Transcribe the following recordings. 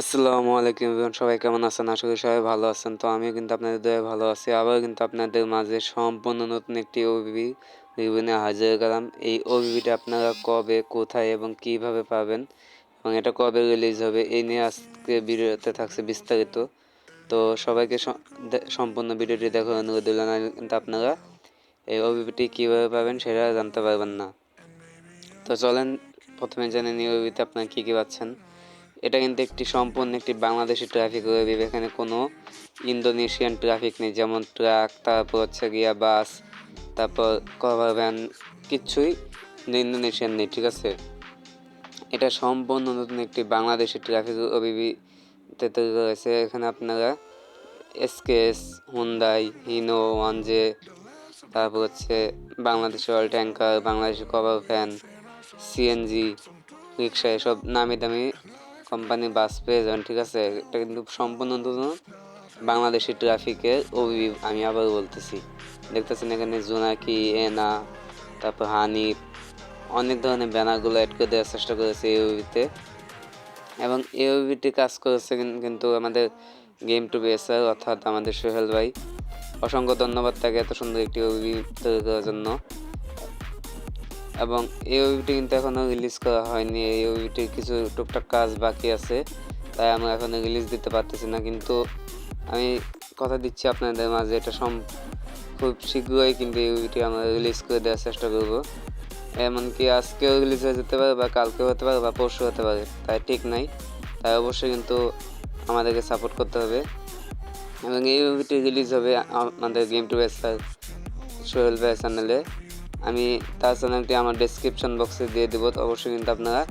আসসালামু আলাইকুম সবাই কেমন আছেন? আশা করি সবাই ভালো আছেন। তো আমিও কিন্তু আপনাদের দয়ে ভালো আছি। আবার কিন্তু আপনাদের মাঝে সম্পূর্ণ নতুন একটি ওবিবি রিভিউ নিয়ে হাজির গেলাম। এই ওবিবিটা আপনারা কবে, কোথায় এবং কীভাবে পাবেন এবং এটা কবে রিলিজ হবে, এই নিয়ে আজকে ভিডিওতে থাকছে বিস্তারিত। তো সবাইকে সম্পূর্ণ ভিডিওটি দেখার অনুরোধ দিল না কিন্তু আপনারা এই ওবিবিটি কীভাবে পাবেন সেটা জানতে পারবেন না। তো চলেন, প্রথমে জানেন এই ওবিবিতে আপনারা কী কী পাচ্ছেন। এটা কিন্তু একটি সম্পূর্ণ একটি বাংলাদেশি ট্রাফিক ওয়েব এখানে কোনো ইন্দোনেশিয়ান ট্রাফিক নেই, যেমন ট্রাক তারপর হচ্ছে গিয়া বাস তারপর কভার ভ্যান কিচ্ছুই ইন্দোনেশিয়ান নেই, ঠিক আছে? এটা সম্পূর্ণ নতুন একটি বাংলাদেশি ট্রাফিক ওবিবিতে তৈরি করেছে এখানে আপনারা এসকেএস হুন্দাই হিনো ওয়ানজে তারপর হচ্ছে Bangladesh oil tanker Bangladeshi cover van CNG rickshaw এসব নামি দামি কোম্পানি বাস পেয়ে যাবেন, ঠিক আছে? এটা কিন্তু সম্পূর্ণ নতুন বাংলাদেশি ট্রাফিকের ওবি আমি আবার বলতেছি। দেখতেছেন এখানে জোনাকি, এনা, তারপর হানিফ, অনেক ধরনের ব্যানারগুলো অ্যাড করে দেওয়ার চেষ্টা করেছে এই ওবিতে এবং এই ওবিটি কাজ করেছে কিন্তু আমাদের গেম টু বেসার অর্থাৎ আমাদের সোহেল ভাই, অসংখ্য ধন্যবাদ তাকে এত সুন্দর একটি ওবি তৈরি করার জন্য। এবং এই ওবিটি কিন্তু এখনও রিলিজ করা হয়নি। এই ওবিটির কিছু টুকটাক কাজ বাকি আছে, তাই আমরা এখনও রিলিজ দিতে পারতেছি না। কিন্তু আমি কথা দিচ্ছি আপনাদের মাঝে, এটা সম, খুব শীঘ্রই কিন্তু এই ওবিটি আমরা রিলিজ করে দেওয়ার চেষ্টা করব। এমনকি আজকেও রিলিজ হয়ে যেতে পারে বা কালকেও হতে পারে বা পরশু হতে পারে, তাই ঠিক নাই। তাই অবশ্যই কিন্তু আমাদেরকে সাপোর্ট করতে হবে। এবং এই মুভিটি রিলিজ হবে আমাদের গেম টু বেসার সোহেল ভাই চ্যানেলে আমি তার চ্যানেলটি আমার ডেসক্রিপশন বক্সে দিয়ে দেবো অবশ্যই কিন্তু আপনারা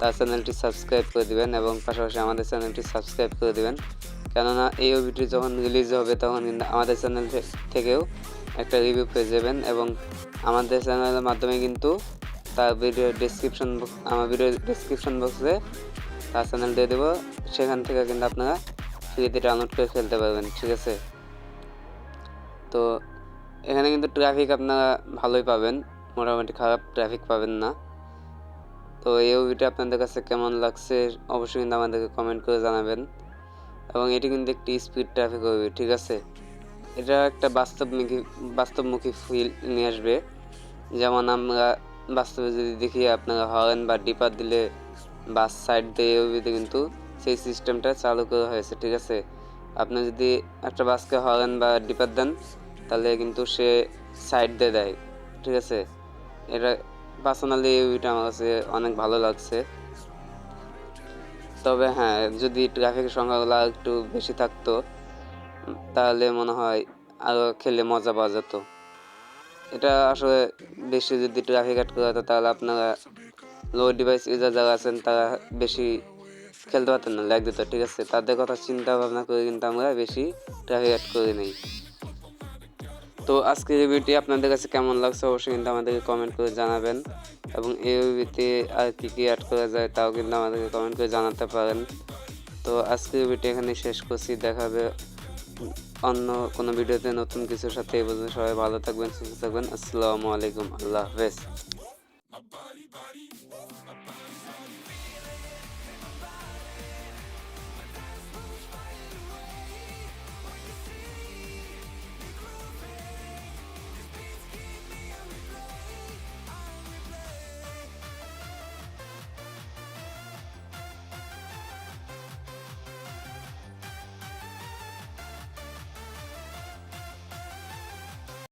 তার চ্যানেলটি সাবস্ক্রাইব করে দেবেন এবং পাশাপাশি আমাদের চ্যানেলটি সাবস্ক্রাইব করে দেবেন। কেননা এই ওভিটি যখন রিলিজ হবে, তখন কিন্তু আমাদের চ্যানেল থেকেও একটা রিভিউ পেয়ে যাবেন এবং আমাদের চ্যানেলের মাধ্যমে কিন্তু তার ভিডিও ডেসক্রিপশন আমার ভিডিও ডেসক্রিপশন বক্সে তার চ্যানেল দিয়ে দেবো। সেখান থেকে কিন্তু আপনারা ফ্রিতে ডাউনলোড করে খেলতে পারবেন, ঠিক আছে? তো এখানে কিন্তু ট্রাফিক আপনারা ভালোই পাবেন। মোটামুটি খারাপ ট্রাফিক পাবেন না। তো এই মুভিটা আপনাদের কাছে কেমন লাগছে অবশ্যই কিন্তু আমাদেরকে কমেন্ট করে জানাবেন। এবং এটি কিন্তু একটি স্পিড ট্রাফিক হবে ঠিক আছে? এটা একটা বাস্তবমুখী বাস্তবমুখী ফিল নিয়ে আসবে। যেমন আমরা বাস্তবে যদি দেখি আপনারা হরেন বা ডিপার দিলে বাস সাইড দিয়ে ওইতে কিন্তু সেই সিস্টেমটা চালু করা হয়েছে, ঠিক আছে? আপনি যদি একটা বাসকে হরেন বা ডিপার দেন তাহলে কিন্তু সে সাইড দিয়ে দেয়, ঠিক আছে? এটা পার্সোনালি ওইটা আমার কাছে অনেক ভালো লাগছে। তবে হ্যাঁ যদি ট্রাফিকের সংখ্যাগুলো একটু বেশি থাকতো, তাহলে মনে হয় আরও খেলে মজা পাওয়া যেত। এটা আসলে বেশি যদি ট্রাফিক করা হতো, তাহলে আপনারা লো ডিভাইস ইউজার যারা আছেন, তারা বেশি খেলতে পারতেন না লাগ দিত, ঠিক আছে? তাদের কথা চিন্তা ভাবনা করে কিন্তু আমরা বেশি ট্রাফিক অ্যাড করে নেই। তো আজকের ভিডিওটি আপনাদের কাছে কেমন লাগছে অবশ্যই কিন্তু আমাদেরকে কমেন্ট করে জানাবেন। এবং এই ভিডিওতে আর কী কী অ্যাড করা যায় তাও কিন্তু আমাদেরকে কমেন্ট করে জানাতে পারেন। তো আজকের রিভিউটি এখানে শেষ করছি। দেখাবে অন্য কোনো ভিডিওতে নতুন কিছুর সাথে। এই পর্যন্ত সবাই ভালো থাকবেন, সুস্থ থাকবেন। আসসালামু আলাইকুম। আল্লাহ হাফেজ।